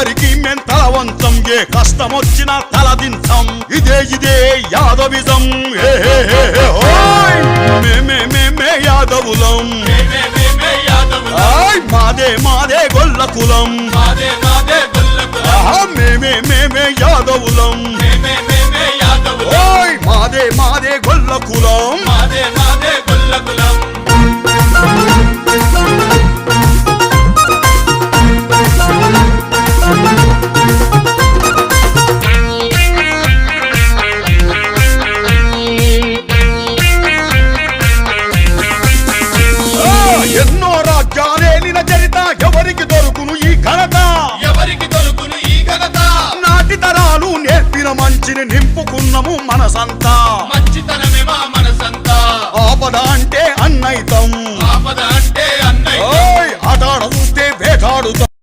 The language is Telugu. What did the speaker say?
ఎవరికి మేం తల వంచం ఏ కష్టం వచ్చినా తలదించం ఇదే ఇదే యాదవిజం మేమే మేమే యాదవులం. మాదే మాదే గొల్ల కులం. మేమే మేమే యాదవులం. మాదే మాదే గొల్ల కులం. నువ్వు నేర్పిన మంచిని నింపుకున్నాము మనసంతా. మంచితనమే మా మనసంతా. ఆపద అంటే అన్నైతం.